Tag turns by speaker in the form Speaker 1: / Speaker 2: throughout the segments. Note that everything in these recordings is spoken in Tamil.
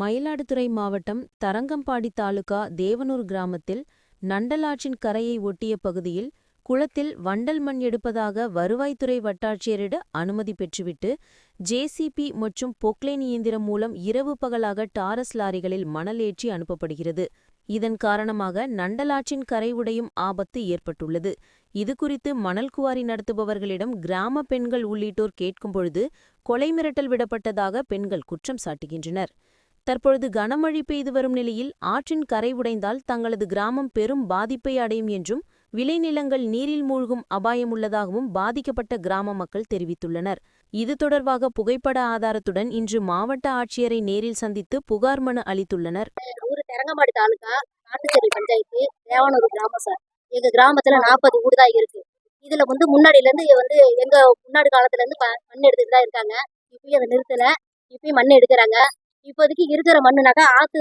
Speaker 1: மயிலாடுதுறை மாவட்டம் தரங்கம்பாடி தாலுகா தேவனூர் கிராமத்தில் நண்டலாற்றின் கரையை ஒட்டிய பகுதியில் குளத்தில் வண்டல் மண் எடுப்பதாக வருவாய்த்துறை வட்டாட்சியரிட அனுமதி பெற்றுவிட்டு ஜேசிபி மற்றும் பொக்லைன் இயந்திரம் மூலம் இரவு பகலாக டாரஸ் லாரிகளில் மணல் ஏற்றி அனுப்பப்படுகிறது. இதன் காரணமாக நண்டலாற்றின் கரை உடையும் ஆபத்து ஏற்பட்டுள்ளது. இதுகுறித்து மணல் குவாரி நடத்துபவர்களிடம் கிராம பெண்கள் உள்ளிட்டோர் கேட்கும்பொழுது கொலை மிரட்டல் விடப்பட்டதாக பெண்கள் குற்றம் சாட்டுகின்றனர். தற்பொழுது கனமழை பெய்து வரும் நிலையில் ஆற்றின் கரை உடைந்தால் தங்களது கிராமம் பெரும் பாதிப்பை அடையும் என்றும் விளைநிலங்கள் நீரில் மூழ்கும் அபாயம் உள்ளதாகவும் பாதிக்கப்பட்ட கிராம மக்கள் தெரிவித்துள்ளனர். இது தொடர்பாக புகைப்பட ஆதாரத்துடன் இன்று மாவட்ட ஆட்சியரை நேரில் சந்தித்து புகார் மனு அளித்துள்ளனர்.
Speaker 2: ஊர் தெரங்கம்பாடி தாலுகா காட்டுச்சேரி பஞ்சாயத்து தேவனூர் கிராமம் சார். எங்க கிராமத்துல நாற்பது வீடு தான் இருக்கு. இதுல வந்து முன்னாடில இருந்து வந்து எங்க முன்னாடி காலத்துல இருந்து மண் எடுத்துட்டு தான் இருக்காங்க. இப்பயும் அதை நிறுத்தல. இப்பயும் மண் எடுக்கிறாங்க. இப்போதைக்கு இருக்கிற மண்ணுனாக்கா ஆத்து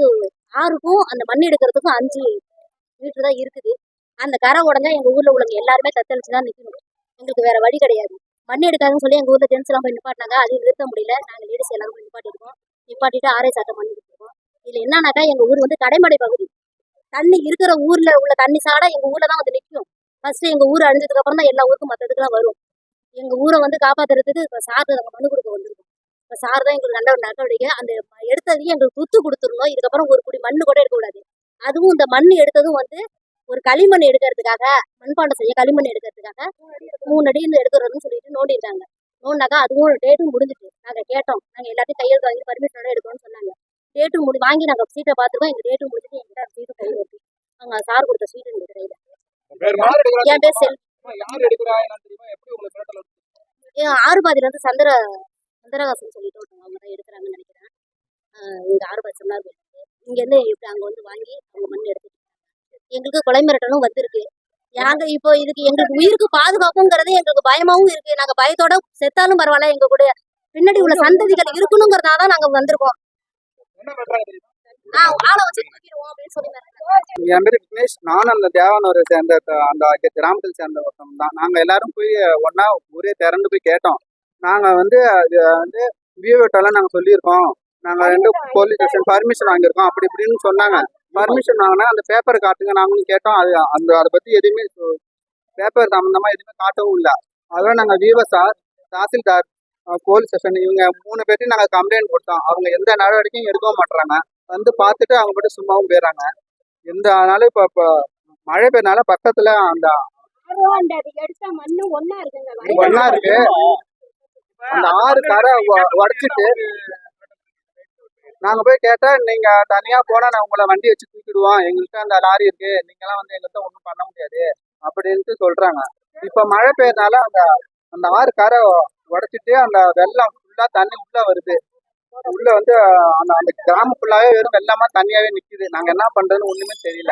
Speaker 2: ஆறுக்கும் அந்த மண் எடுக்கிறதுக்கும் அஞ்சு மீட்டர் தான் இருக்குது. அந்த கரை உடஞ்சா எங்கள் ஊரில் உள்ளவங்க எல்லாருமே தத்தளிச்சு தான் நிற்கணும் எங்களுக்கு வேற வழி கிடையாது. மண் எடுக்காதுன்னு சொல்லி எங்கள் ஊரில் ஜென்ஸ்லாம் போய் நிப்பாட்டினாங்க. அதையும் நிறுத்த முடியல. நாங்கள் லேடிஸ் எல்லாரும் போய் நிப்பாட்டிருக்கோம் நிப்பாட்டிட்டு ஆரே சாட்டம் பண்ணி கொடுத்துருக்கோம் இதில் என்னன்னாக்கா எங்கள் ஊர் வந்து கடைமடை பகுதி. தண்ணி இருக்கிற ஊரில் உள்ள தண்ணி சாடா எங்கள் ஊரில் தான் வந்து நிற்கும் ஃபர்ஸ்ட் எங்கள் ஊர் அழிஞ்சதுக்கப்புறம் தான் எல்லா ஊருக்கும் மற்றதுக்குலாம் வரும். எங்கள் ஊரை வந்து காப்பாத்துறதுக்கு இப்ப சார் மண்ணு மனு கொடுக்க வந்துருக்கோம். சார் தான் எங்களுக்கு நல்ல ஒரு நடவடிக்கை அந்த எடுத்ததையும் எங்களுக்கு துத்து கொடுத்துருந்தோம் இதுக்கப்புறம் ஒரு குடி மண்ணு கூட எடுக்கக்கூடாது அதுவும் இந்த மண் எடுத்ததும் வந்து ஒரு களிமண் எடுக்கிறதுக்காக மண்பாண்டம் செய்ய களிமண் எடுக்கிறதுக்காக மூணு அடி இருந்து எடுக்கிறதுன்னு சொல்லிட்டு நோண்டிருக்காங்க நோண்டாக்கா அதுவும் டேட்டும் முடிஞ்சிட்டு. நாங்க கேட்டோம். நாங்க எல்லாத்தையும் கையெழுத்து வாங்கி பர்மிஷனோட எடுக்கணும்னு சொன்னாங்க. டேட்டும் முடி வாங்கி நாங்க சீட்டை பார்த்துருக்கோம். எங்க டேட்டும் முடிஞ்சிட்டு எங்கிட்ட சீட்டு கையில் இருக்கு. அவங்க சார் கொடுத்த சீட்டு எங்க கையில. என் பேர் செல்? ஏன் ஆறுபாதியில இருந்து சந்திர சந்திரகாசன் சொல்லிட்டு ஒருத்தவங்க அவங்க தான் எடுக்கிறாங்கன்னு நினைக்கிறேன். இங்க ஆறுபாதி சொன்னார் இங்க இருந்து இப்படி அங்க வந்து வாங்கி அவங்க மண் எடுத்துட்டு எங்களுக்கு கொலை மிரட்டலும் வந்திருக்கு. நாங்க இப்போ இதுக்கு எங்களுக்கு உயிருக்கு பாதுகாப்புங்கிறது எங்களுக்கு பயமாவும் இருக்கு. நாங்க பயத்தோட செத்தாலும் பரவாயில்ல எங்க கூட பின்னாடி உள்ள சந்ததிகள் இருக்கணுங்கிறதா நாங்க வந்திருக்கோம்.
Speaker 3: என் பேர் விக்னேஷ். நானும் அந்த தேவானூரை சேர்ந்த அந்த கிராமத்தில் சேர்ந்த ஒருத்தவங்க தான். நாங்கள் எல்லாரும் போய் ஒன்றா ஒரே திறந்து போய் கேட்டோம். நாங்கள் வந்து அது வந்து வியூவட்டெல்லாம் நாங்கள் சொல்லியிருக்கோம். நாங்கள் ரெண்டு போலீஸ் ஸ்டேஷன் பர்மிஷன் வாங்கியிருக்கோம். அப்படி இப்படின்னு சொன்னாங்க. பர்மிஷன் வாங்கினா அந்த பேப்பர் காட்டுங்க நாங்களும் கேட்டோம். அது அந்த அதை பற்றி எதுவுமே பேப்பர் சம்மந்தமாக எதுவுமே காட்டவும் இல்லை. அதோட நாங்கள் விவோ சார் தாசில்தார் போலீஸ் ஸ்டேஷன் இவங்க மூணு பேர்ட்டையும் நாங்கள் கம்ப்ளைண்ட் கொடுத்தோம். அவங்க எந்த நடவடிக்கையும் எடுக்கவும் மாட்றாங்க வந்து பார்த்துட்டு அவங்க மட்டும் சும்மாவும் போயிடுறாங்க எந்த ஆனாலும் இப்போ இப்போ மழை பெய்யறனால பக்கத்துல அந்த
Speaker 2: ஒன்னா
Speaker 3: இருக்கு. அந்த ஆறு கரை உடைச்சிட்டு நாங்க போய் கேட்டா நீங்க தனியா போனா நான் உங்களை வண்டி வச்சு தூக்கிடுவோம் எங்கள்கிட்ட அந்த லாரி இருக்கு. நீங்களாம் வந்து எங்கள்கிட்ட ஒன்றும் பண்ண முடியாது. அப்படின்ட்டு சொல்றாங்க. இப்ப மழை பெய்யறனால அந்த அந்த ஆறு கரை உடைச்சிட்டு அந்த வெள்ளம் ஃபுல்லா தண்ணி உள்ள வருது. உள்ள வந்து அந்த அந்த கிராமம் ஃபுல்லாவே வெறும் வெள்ளமா தண்ணியாவே நிக்குது. நாங்க என்ன பண்றதுன்னு ஒண்ணுமே தெரியல.